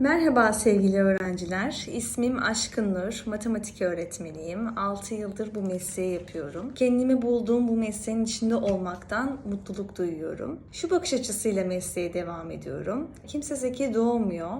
Merhaba sevgili öğrenciler. İsmim Aşkın Nur. Matematik öğretmeniyim. 6 yıldır bu mesleği yapıyorum. Kendimi bulduğum bu mesleğin içinde olmaktan mutluluk duyuyorum. Şu bakış açısıyla mesleğe devam ediyorum. Kimse zeki doğmuyor.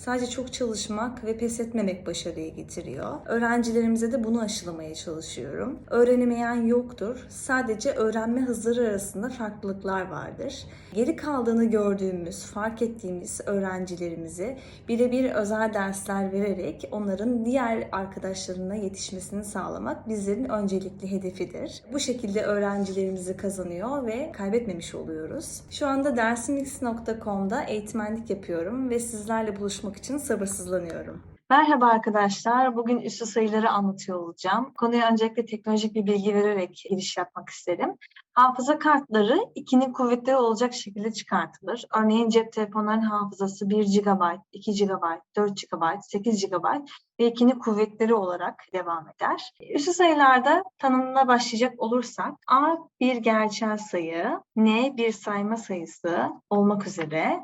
Sadece çok çalışmak ve pes etmemek başarıyı getiriyor. Öğrencilerimize de bunu aşılamaya çalışıyorum. Öğrenemeyen yoktur. Sadece öğrenme hızları arasında farklılıklar vardır. Geri kaldığını gördüğümüz, fark ettiğimiz öğrencilerimizi birebir özel dersler vererek onların diğer arkadaşlarına yetişmesini sağlamak bizlerin öncelikli hedefidir. Bu şekilde öğrencilerimizi kazanıyor ve kaybetmemiş oluyoruz. Şu anda dersimix.com'da eğitmenlik yapıyorum ve sizlerle buluşmak için sabırsızlanıyorum. Merhaba arkadaşlar. Bugün üstü sayıları anlatıyor olacağım. Konuya öncelikle teknolojik bir bilgi vererek giriş yapmak isterim. Hafıza kartları ikinin kuvvetleri olacak şekilde çıkartılır. Örneğin cep telefonlarının hafızası 1 GB, 2 GB, 4 GB, 8 GB ve ikinin kuvvetleri olarak devam eder. Üstü sayılarda tanımına başlayacak olursak A bir gerçel sayı, N bir sayma sayısı olmak üzere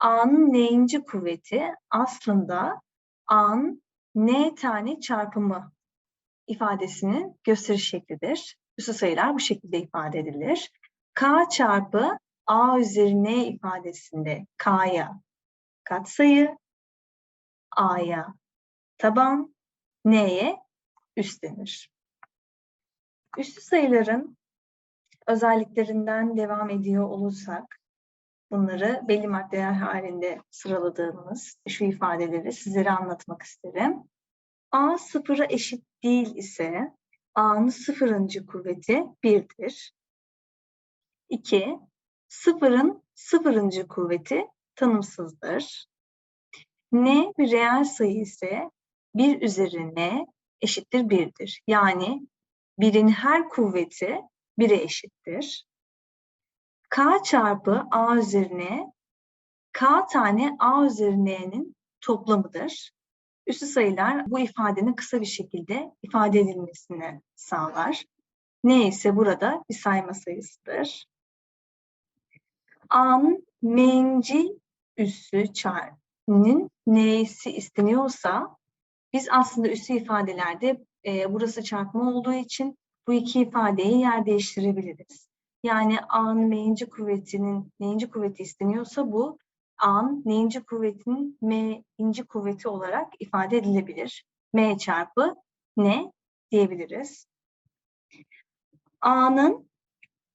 A'nın n'inci kuvveti aslında A'nın n tane çarpımı ifadesinin gösteriş şeklidir. Üstü sayılar bu şekilde ifade edilir. K çarpı A üzeri n ifadesinde K'ya katsayı, A'ya taban, N'ye üst denir. Üstü sayıların özelliklerinden devam ediyor olursak, bunları belli maddeler halinde sıraladığımız şu ifadeleri sizlere anlatmak isterim. A sıfıra eşit değil ise A'nın sıfırıncı kuvveti birdir. 2. Sıfırın sıfırıncı kuvveti tanımsızdır. N bir reel sayı ise 1 üzeri n eşittir 1'dir. Yani birin her kuvveti 1'e eşittir. K çarpı A üzerine K tane A üzeri N'nin toplamıdır. Üstü sayılar bu ifadenin kısa bir şekilde ifade edilmesini sağlar. N ise burada bir sayma sayısıdır. A'nın m'inci üssü çarpının n'si isteniyorsa biz aslında üssü ifadelerde e, burası çarpma olduğu için bu iki ifadeyi yer değiştirebiliriz. Yani A'nın m'inci kuvvetinin n'inci kuvveti isteniyorsa bu A'nın n'inci kuvvetinin m'inci kuvveti olarak ifade edilebilir. M çarpı n diyebiliriz. A'nın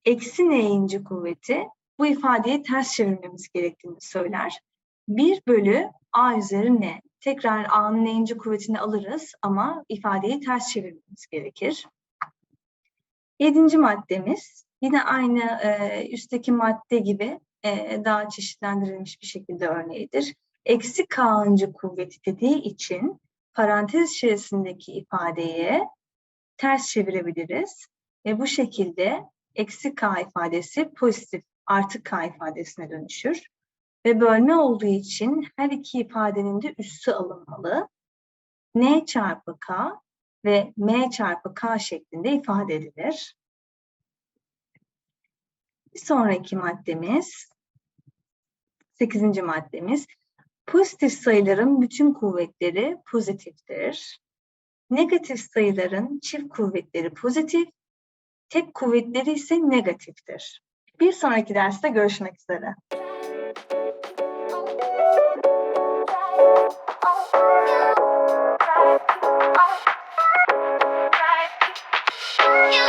eksi n'inci kuvveti bu ifadeyi ters çevirmemiz gerektiğini söyler. 1 bölü A üzeri n. Tekrar A'nın n'inci kuvvetini alırız ama ifadeyi ters çevirmemiz gerekir. Yedinci maddemiz yine aynı e, üstteki madde gibi e, daha çeşitlendirilmiş bir şekilde örneğidir. Eksi k'ıncı kuvveti dediği için parantez içerisindeki ifadeyi ters çevirebiliriz. Ve bu şekilde eksi k ifadesi pozitif artı k ifadesine dönüşür. Ve bölme olduğu için her iki ifadenin de üssü alınmalı. n çarpı k ve m çarpı k şeklinde ifade edilir. Bir sonraki maddemiz, sekizinci maddemiz, pozitif sayıların bütün kuvvetleri pozitiftir. Negatif sayıların çift kuvvetleri pozitif, tek kuvvetleri ise negatiftir. Bir sonraki derste görüşmek üzere.